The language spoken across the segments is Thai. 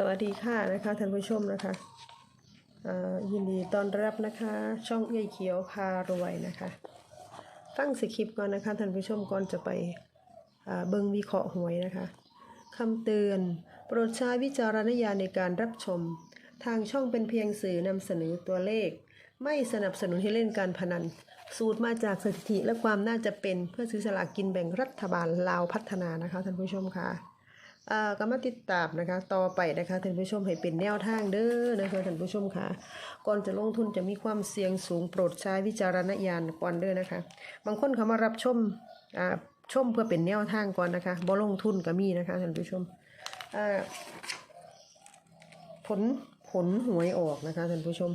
สวัสดีค่ะนะคะท่านผู้ชมนะคะยินดีต้อนรับนะคะ ช่องเอื้อยเขียวพารวยนะคะฟังสคริปต์ก่อนนะคะท่านผู้ชมก่อนจะไปเบิงวิเคราะห์หวยนะคะคำเตือนโปรดใช้วิจารณญาณในการรับชม ทางช่องเป็นเพียงสื่อนำเสนอตัวเลข ไม่สนับสนุนให้เล่นการพนัน สูตรมาจากสถิติและความน่าจะเป็นเพื่อซื้อสลากกินแบ่งรัฐบาลลาวพัฒนานะคะท่านผู้ชมค่ะ อ่าก็มาติดตามนะคะ ต่อไปนะคะท่านผู้ชมให้เป็นแนวทางเด้อนะคะท่านผู้ชมค่ะก่อนจะลงทุนจะมีความเสี่ยงสูงโปรดใช้วิจารณญาณก่อนเด้อนะคะ บางคนเขามารับชมอ่าชมเพื่อเป็นแนวทางก่อนนะคะบ่ลงทุนก็มีนะคะท่านผู้ชมอ่าผลผลหวยออกนะคะท่านผู้ชม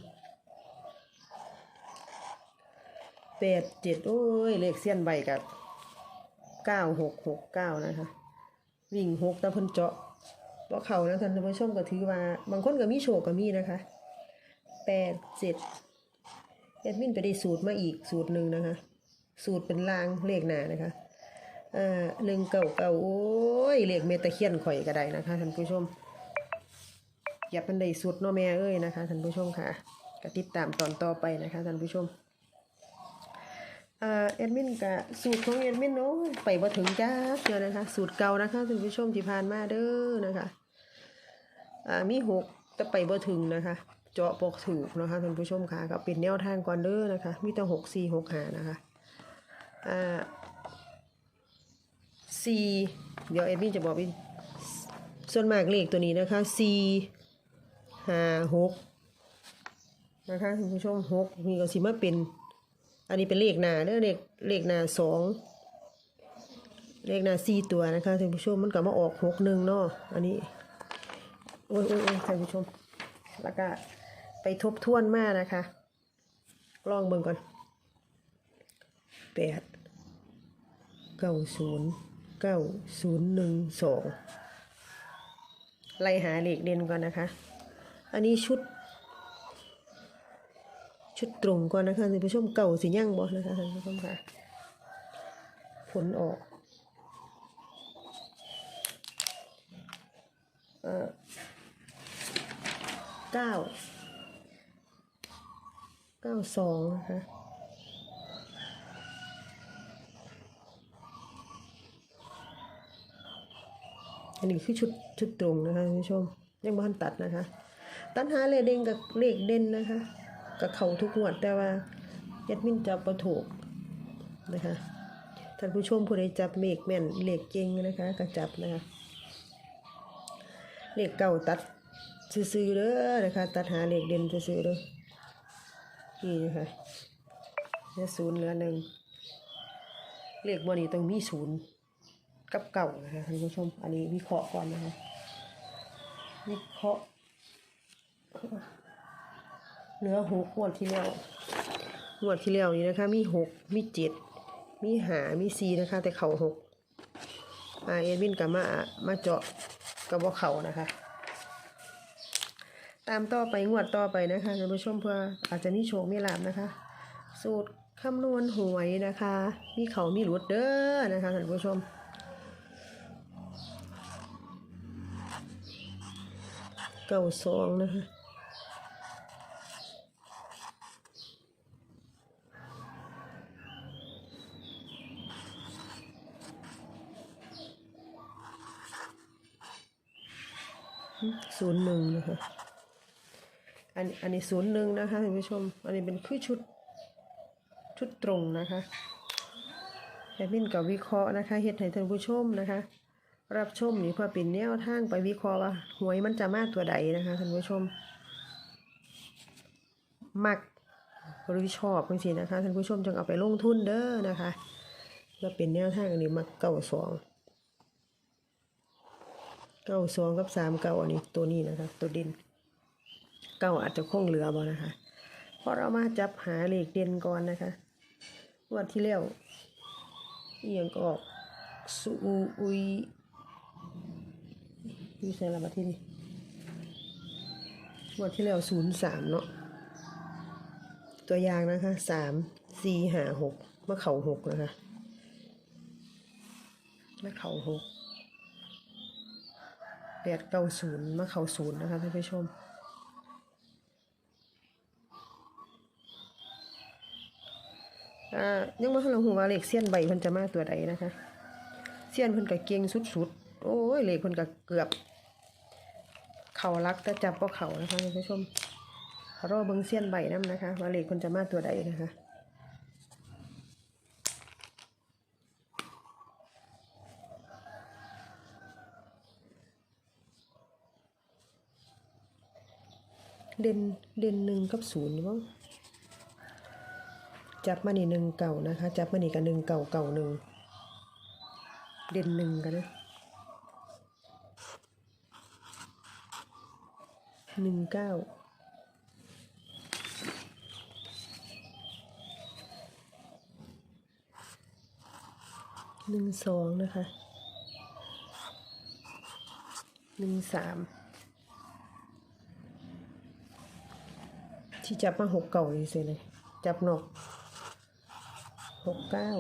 แปดเจ็ดโอ้ยเลขเสี้ยนใบกับเก้าหกหกเก้านะคะ วิ่งหกต่เพิ่นเจาะบ่เขานะท่านผู้ชมก็ถือว่า บางคนก็มีโชคก็มีนะคะแปดเจ็ดแอดมินไปได้สูตรมาอีกสูตรหนึ่งนะคะ สูตรเป็นลางเลขหนานะคะอ่าหนึ่งเก่าเก่าโอ้ยเลขเมตะเคียนข่อยก็ได้นะคะท่านผู้ชมอย่าเป็นได้สูตรเนาะแม่เอ้ยนะคะท่านผู้ชมค่ะก็ติดตามตอนต่อไปนะคะท่านผู้ชม เอ่าแอดมินกะสูตรของแอดมินโน้ไปบ่ถึงจ้าเดียวนะคะ สูตรเก่านะคะท่านผู้ชมที่ผ่านมาเด้อนะคะอ่ามีหกแต่ไปบ่ถึงนะคะ เจาะปกถูกนะคะท่านผู้ชมค่ะก็เป็นแนวทางก่อนเด้อนะคะ มีแต่หกสี่หกหานะคะอ่าสี่เดี๋ยวแอดมินจะบอกวิส่วนมากเลขตัวนี้นะคะสี่ห้าหกนะคะท่านผู้ชมหกนี่ก็สิมาเป็น อันนี้เป็นเลขหนาเด้อเลขเลขหนาสองเลขหนาสี่ตัวนะคะท่านผู้ชมมันก็มาออกหกหนึ่งเนาะอันนี้โอ้ยโอ้ยโอ้ยท่านผู้ชม แล้วก็ไปทบทวนมานะคะ ลองเบิ่งก่อนแปดเก้าศูนย์เก้าศูนย์หนึ่งสองไล่หาเลขเด่นก่อนนะคะ อันนี้ชุด ชุดตรงก่อนนะคะท่านผู้ชมเก่าสิย่างบ่นะคะท่านผู้ชมค่ะ ผลออกเอ่อเก้าเก้าสองนะคะอันนี้คือชุดชุดตรงนะคะท่านผู้ชมยังบ้านตัดนะคะ ตัดหาเลเด่นกับเลขเด่นนะคะ กับเขาทุกงวดแต่ว่าแอดมินจับประถูกนะคะท่านผู้ชมผู้ใดจับเมกแม่นเหลขเก่งนะคะก็จับนะคะเหลขเก่าตัดซื้อๆเด้อนะคะตัดหาเหลขเด่นซื้อๆเด้อนี่นะคะเนี่ยศูนย์เหลือหนึ่งเหลขบนนี้ต้องมีศูนย์กับเก่านะคะท่านผู้ชมอันนี้วิเคราะห์ก่อนนะคะวิเคราะห์ เหลือหกงวดที่แล้วงวดที่แล้วนี้นะคะ มีหกมีเจ็ดมีหามีสีนะคะ แต่เขาหกอาเอ็ดวินกับมามาเจาะกับว่าเขานะคะ ตามต่อไปงวดต่อไปนะคะท่านผู้ชมเพื่ออาจจะมีโชคมีลาบนะคะ สูตรคำนวณหวยนะคะ มีเขามีหลุดเด้อนะคะท่านผู้ชมเก้าสองนะคะ ศูนย์หนึ่งนะคะอันอันนี้ศูนย์หนึ่งนะคะท่านผู้ชม อันนี้เป็นคือชุดชุดตรงนะคะแอดมินกับวิเคราะห์นะคะเฮ็ดให้ท่านผู้ชมนะคะ รับชมนี่เพื่อเป็นแนวทางไปวิเคราะห์ว่าหวยมันจะมาตัวใดนะคะท่านผู้ชม มักหรือชอบจังซี่นะคะท่านผู้ชมจงเอาไปลงทุนเด้อนะคะเพื่อเป็นแนวทางอันนี้มักเก้าสอง เก้าสองกับสามเก้าอันนี้ตัวนี้นะคะตัวเด่นเก้าอาจจะคงเหลือบ่นะคะพราะเรามาจับหาเลขเด่นก่อนนะคะวันที่แล้วเอียงก็ออกสูอุยอยูใส่ละบัดที่นี่วันที่แล้วศูนย์สามเนาะตัวอย่างนะคะสามสี่หาหกมาเข่าหกนะคะมาเข่าหก แปดเก้าศูนย์มาเขาศูนย์นะคะท่านผู้ชมอ่ายังบ่ทันรู้ว่าเลขเสี้ยนใบเพิ่นจะมาตัวใดนะคะเสี้ยนเพิ่นก็เก่งสุดๆ โอ้ยเลขเพิ่นก็เกือบ เข้ารักแต่จับบ่เข้านะคะท่านผู้ชมรอเบิ่งเสี้ยนใบนํนะคะ ว่าเลขเพิ่นจะมาตัวใดนะคะ เด่นเด่นหนึ่งกับศูนย์มั้งจับมานี่หนึ่งเก่านะคะ จับมานี่กับหนึ่งเก่าเก่าหนึ่งเด่นหนึ่งกันนะหนึ่งเก้าหนึ่งสองนะคะหนึ่งสาม ที่จับมาหกเก่านี่สิเลย จับนอกหกเก้า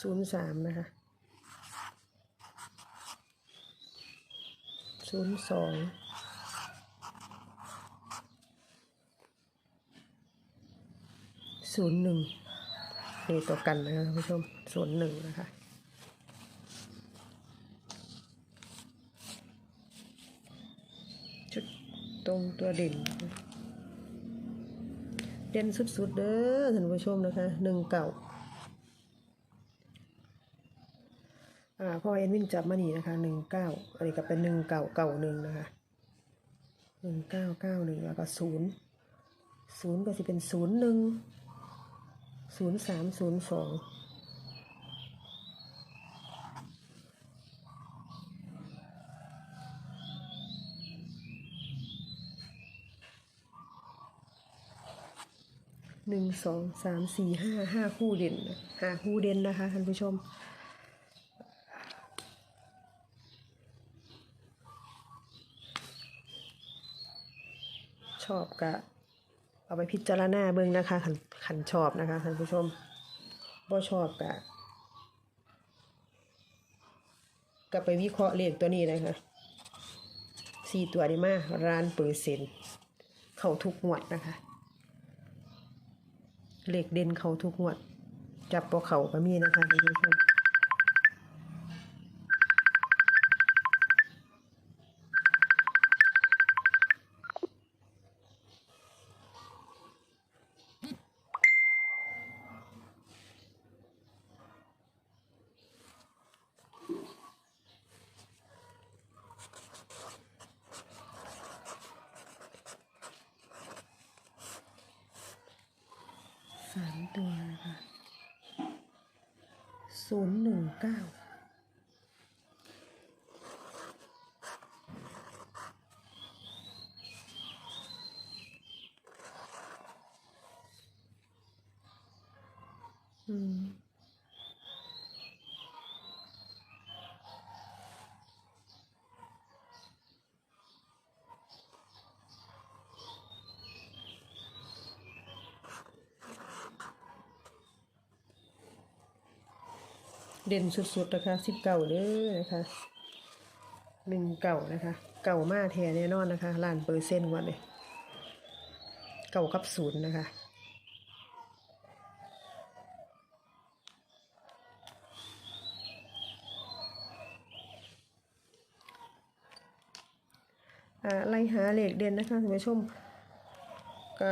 ศูนย์สามนะคะศูนย์สองศูนย์หนึ่งนี่ตัวกันนะคะท่านผู้ชมศูนย์หนึ่งนะคะ ชุด ตรงตัวเด่น เด่นสุดๆเด้อท่านผู้ชมนะคะหนึ่งเก่าอ่าพ่อเอ็นวินจับมานี่นะคะหนึ่งเก้าอันนี้ก็เป็นหนึ่งเก่าเก่าหนึ่งนะคะหนึ่งเก้าเก้าหนึ่งแล้วก็ศูนย์ศูนย์ก็จะเป็นศูนย์หนึ่งศูนย์สามศูนย์สอง หนึ่งสองสามสี่ห้าห้าคู่เด่นห้าคู่เด่นนะคะท่านผู้ชมชอบกะเอาไปพิจารณาเบิ่งนะคะขันขันชอบนะคะท่านผู้ชมบ่ชอบกะก็ไปวิเคราะห์เลขตัวนี้นะคะสี่ตัวนี้มาร้านเปอร์เซ็นต์เข้าทุกงวดนะคะ เหล็กเด่นเขาทุกหวด จับปอเขาก็มีนะคะท่านผู้ชม สามตัวนะคะศูนย์หนึ่งเก้าอืม เด่นสุดๆนะคะสิบเก่าเด้อนะคะหนึ่งเก่านะคะ เก่ามากแท้แน่นอนนะคะล้านเปอร์เซ็นต์วันเลยเก่ากับศูนย์นะคะอ่าไล่หาเหลขเด่นนะคะท่านผู้ชมก็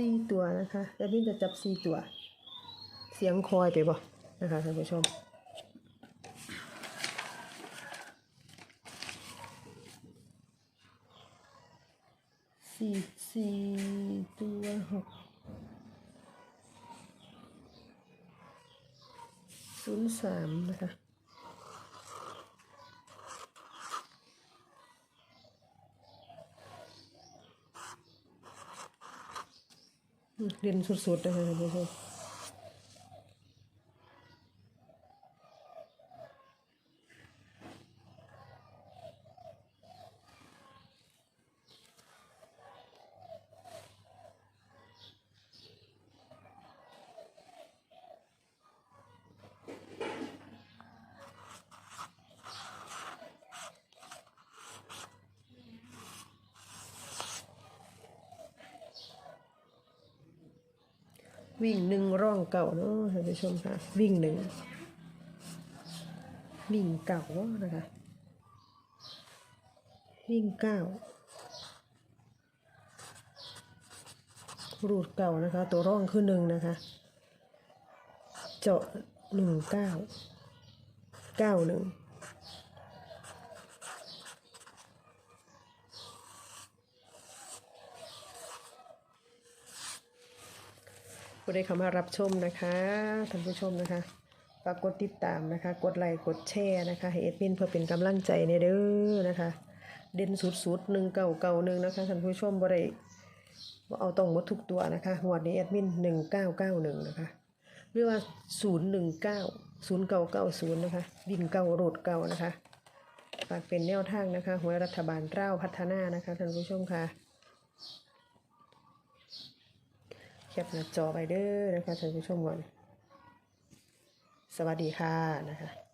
สี่ตัวนะคะแล้วพี่จะจับสี่ตัว เสียงคอยไปบ่นะคะท่านผู้ชมสี่สี่ตัวหกศูนย์สามนะคะ อืมเรียนสุดๆนะคะท่านผู้ชม วิ่งหนึ่งร่องเก่าเนาะท่านผู้ชมค่ะ วิ่งหนึ่งวิ่งเก่านะคะ วิ่งเก้ารูดเก่านะคะ ตัวร่องคือหนึ่งนะคะ เจาะหนึ่งเก้าเก้าหนึ่ง ผู้ได้เข้ามารับชมนะคะท่านผู้ชมนะคะฝากกดติดตามนะคะ กดไลค์กดแชร์นะคะให้เอ็ดมินเพื่อเป็นกำลังใจในเด้อนะคะ เด่นสุดๆหนึ่งเก่าเก่าหนึ่งนะคะท่านผู้ชมบ่ได้บ่เอาต้องหมดทุกตัวนะคะงวดนี้แอดมินหนึ่งเก้าเก้าหนึ่งนะคะหรือว่าศูนย์หนึ่งเก้าศูนย์เก้าเก้าศูนย์นะคะวิ่งเก้าโรดเก้านะคะฝากเป็นแนวทางนะคะหวยรัฐบาลเร้าพัฒนานะคะท่านผู้ชมค่ะ แคปหน้าจอไปเด้อนะคะท่านผู้ชมก่อนสวัสดีค่ะนะคะ